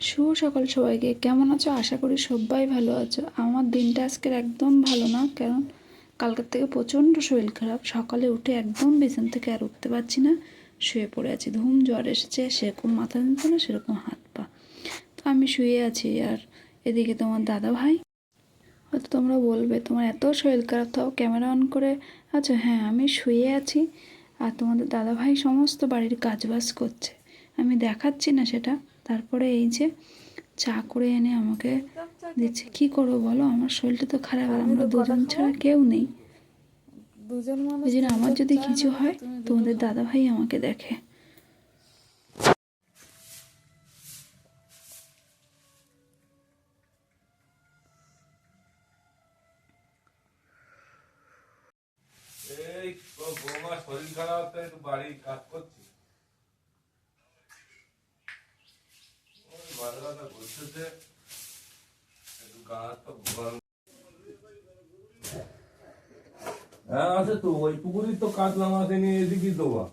শুভ সকাল সবাইকে। কেমন আছো? আশা করি সবাই ভালো আছো। আমার দিনটা আজকের একদম ভালো না, কারণ কালকের থেকে প্রচণ্ড শরীর খারাপ। সকালে উঠে একদম বিছান থেকে আর উঠতে পারছি না। শুয়ে পড়ে আছি। ধুম জ্বর এসেছে, সেরকম মাথা যন্ত্রণা সেরকম হাত পা। তো আমি শুয়ে আছি, আর এদিকে তোমার দাদা ভাই? হয়তো তোমরা বলবে, তোমার এত শরীর খারাপ, তাও ক্যামেরা অন করে আচ্ছা হ্যাঁ আমি শুয়ে আছি, আর তোমাদের দাদা ভাই সমস্ত বাড়ির কাজবাজ করছে। আমি দেখাচ্ছি না সেটা। তারপরে এই যে চা করে এনে আমাকে দিচ্ছে। কি করব বলো? আমার শরীরটা তো খারাপ। আর আমরা দুজন ছাড়া কেউ নেই। দুজন মানুষ ওই জন্য আমার যদি কিছু হয় তোমাদের দাদা ভাই আমাকে দেখে। শরীর খারাপ তাই একটু বাড়ির কাজ করছি হাত পা ঘোরানো হ্যাঁ আছে তো ওই পুকুরির তো কাতলা মাছ এনে এদিকে দেওয়া।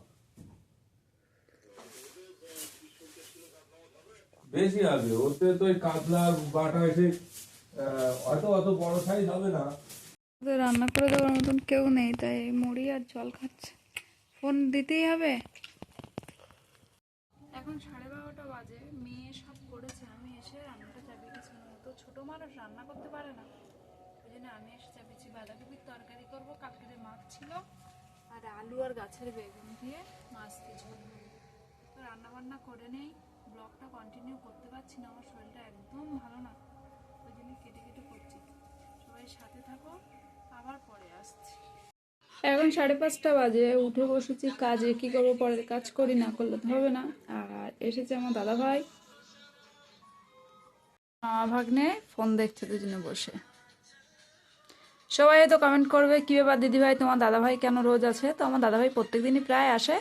বেশি হবে ওতে তো ওই কাতলা বাটা এসে আহ, অত অত বড় সাইজ হবে না। ওদের রান্না করে দেওয়ার মতন কেউ নেই তাই মুড়ি আর জল খাচ্ছে। ফোন দিতেই হবে। এখন সাড়ে বারোটা বাজে, মেয়ে সব করেছে, আমি এসে রান্নাটা চাপিয়েছি। তো ছোট মানুষ রান্না করতে পারে না। ওই জন্য আমি এসে চাপিয়েছি বাঁধাকপির তরকারি করব কালকের মাছ ছিল, আর আলু আর গাছের বেগুন দিয়ে মাছ দিয়ে ঝোল তো রান্না বান্না করে নেই, ব্লগটা কন্টিনিউ করতে পারছি না, আমার শরীরটা একদম ভালো না। এখন সাড়ে পাঁচটা বাজে, উঠে বসেছি কাজে, কি করব পরের কাজ করি, না করলে তো হবে না। আর এসেছে আমার দাদা ভাই। ভাগ্নে ফোন দেখছে দুজনে বসে। সবাই তো কমেন্ট করবে, কি ব্যাপার দিদি ভাই, তোমার দাদা ভাই কেন রোজ আছে? তো আমার দাদা ভাই প্রত্যেকদিনই প্রায় আসে।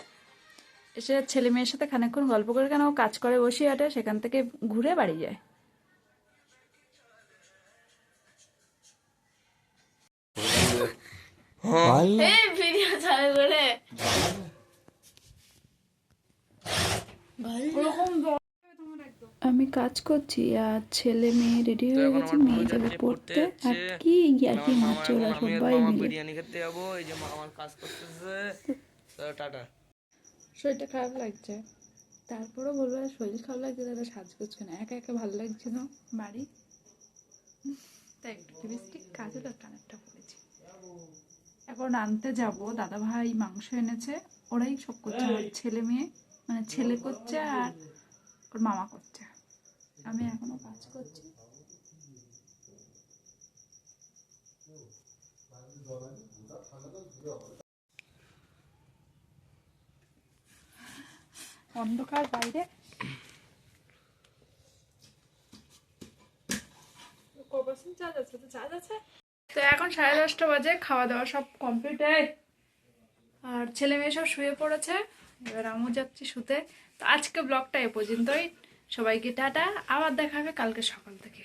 এসে ছেলে মেয়ের সাথে খানিকক্ষণ গল্প করে, কেন কাজ করে বসি আটে সেখান থেকে ঘুরে বাড়ি যায়। আমি কাজ করছি আর ছেলে মেয়ে রেডি হয়ে গেছে মেয়ে যাবে পড়তে। আর কি আর কি মারছে ওরা সবাই মিলে। বিরিয়ানি খেতে যাব এই যে মা আমার কাজ করতেছে। তো টাটা। শরীরটা খারাপ লাগছে। তারপরেও বলব শরীর খারাপ লাগছে তাহলে সাজগোজ কেন একা একা ভালো লাগছে না বাড়ি তাই একটু লিপস্টিক কাজে তো কানেরটা পড়েছি এখন আনতে যাব। দাদা ভাই মাংস এনেছে। ওরাই সব করছে। আমার ছেলে মেয়ে। মানে ছেলে করছে আর ওর মামা করছে। আমি এখনও কাজ করছি। অন্ধকার বাইরে। তো এখন সাড়ে দশটা বাজে খাওয়া দাওয়া সব কমপ্লিট আর ছেলে মেয়ে সব শুয়ে পড়েছে, এবার আমিও যাচ্ছি শুতে। তো আজকে ব্লগটা এ পর্যন্তই। সবাইকে টাটা, আবার দেখা হবে কালকে সকাল থেকে।